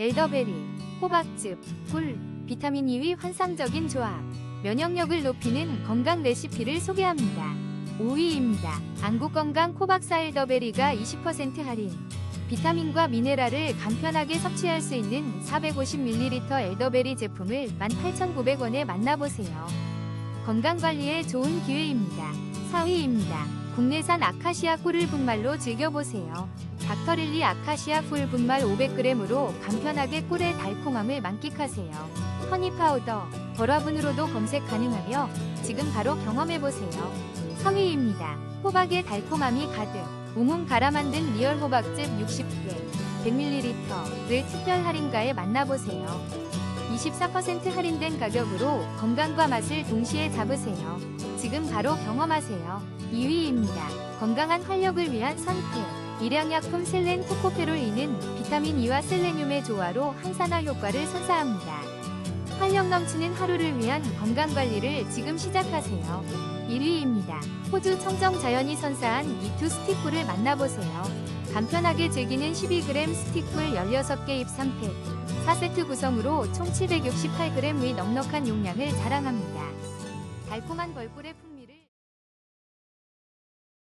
엘더베리, 호박즙, 꿀, 비타민 E의 환상적인 조합. 면역력을 높이는 건강 레시피를 소개합니다. 5위입니다. 안구건강 코박사 엘더베리가 20% 할인. 비타민과 미네랄을 간편하게 섭취할 수 있는 450ml 엘더베리 제품을 18,900원에 만나보세요. 건강관리에 좋은 기회입니다. 4위입니다. 국내산 아카시아 꿀을 분말로 즐겨보세요. 닥터릴리 아카시아 꿀 분말 500g으로 간편하게 꿀의 달콤함을 만끽하세요. 허니 파우더, 버라분으로도 검색 가능하며 지금 바로 경험해보세요. 성의입니다. 호박의 달콤함이 가득. 우문 갈아 만든 리얼 호박즙 60개, 100ml를 특별 할인가에 만나보세요. 24% 할인된 가격으로 건강과 맛을 동시에 잡으세요. 지금 바로 경험하세요. 2위입니다. 건강한 활력을 위한 선택. 일양약품 셀렌 코코페롤이는 비타민 E와 셀레늄의 조화로 항산화 효과를 선사합니다. 활력 넘치는 하루를 위한 건강관리를 지금 시작하세요. 1위입니다. 호주 청정 자연이 선사한 이투 스틱꿀을 만나보세요. 간편하게 즐기는 12g 스틱꿀 16개 입 3팩. 4세트 구성으로 총 768g의 넉넉한 용량을 자랑합니다. 달콤한 걸꿀의 품